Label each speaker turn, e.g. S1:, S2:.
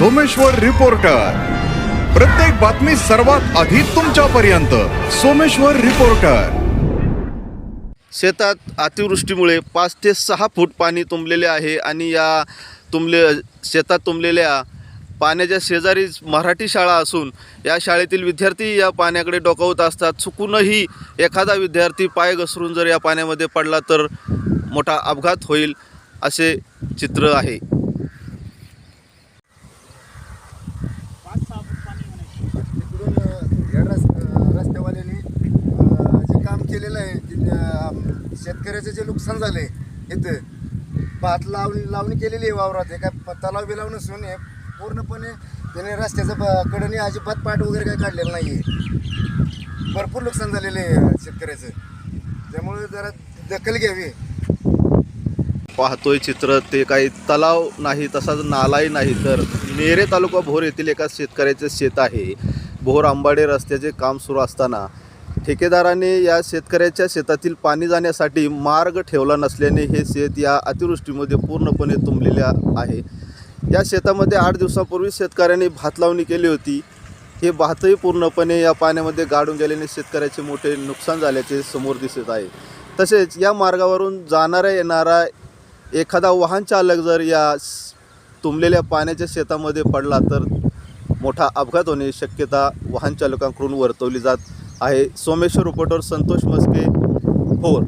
S1: Someshwar reporter. प्रत्येक बातमी सर्वात आधी तुमच्यापर्यंत. सोमेश्वर रिपोर्टर.
S2: शेतात अतिवृष्टीमुळे पाच ते सहा फूट पाणी तुंबलेले आहे आणि या तुंबले शेतात तुंबलेल्या पाण्याच्या शेजारीच मराठी शाळा असून या शाळेतील विद्यार्थी या पाण्याकडे डोकावत असतात. चुकूनही एखादा विद्यार्थी पाय घसरून जर या पाण्यामध्ये पडला तर मोठा अपघात होईल असे चित्र आहे.
S3: केलेलं आहे शेतकऱ्याचं जे नुकसान झालं आहे इथं भात लावणी लावणी केलेली आहे वावरात. हे काय तलाव बिलाव नसून हे पूर्णपणे त्याने रस्त्याचं ब- कडनी अजिबात पाठ वगैरे काय काढलेलं नाही आहे भरपूर नुकसान झालेलं आहे शेतकऱ्याचं. त्यामुळे जरा दखल घ्यावी.
S2: पाहतोय चित्र ते काही तलाव नाही तसाच नालाही नाही तर नेरे तालुका भोर येथील एका शेतकऱ्याचे शेत आहे. भोर आंबाडे रस्त्याचे काम सुरू असताना ठेकेदाराने या शेतकऱ्याच्या शेतातील पाणी जाण्यासाठी मार्ग ठेवला नसल्याने हे शेत या अतिवृष्टीमध्ये पूर्णपणे तुंबलेले आहे. या शेतामध्ये आठ दिवसापूर्वी शेतकऱ्यांनी भात लावणी केली होती. हे भातही पूर्णपणे या पाण्यामध्ये गाडून गेल्याने शेतकऱ्याचे मोठे नुकसान झाल्याचे समोर दिसत आहे. तसेच या मार्गावरून जाणारा येणारा एखादा वाहन चालक जर या तुंबलेल्या पाण्याच्या शेतामध्ये पडला तर मोठा अपघात होण्याची शक्यता वाहन चालकांकडून वर्तवली जात आहे सोमेश्वर उपटोर संतोष मस्के फोर.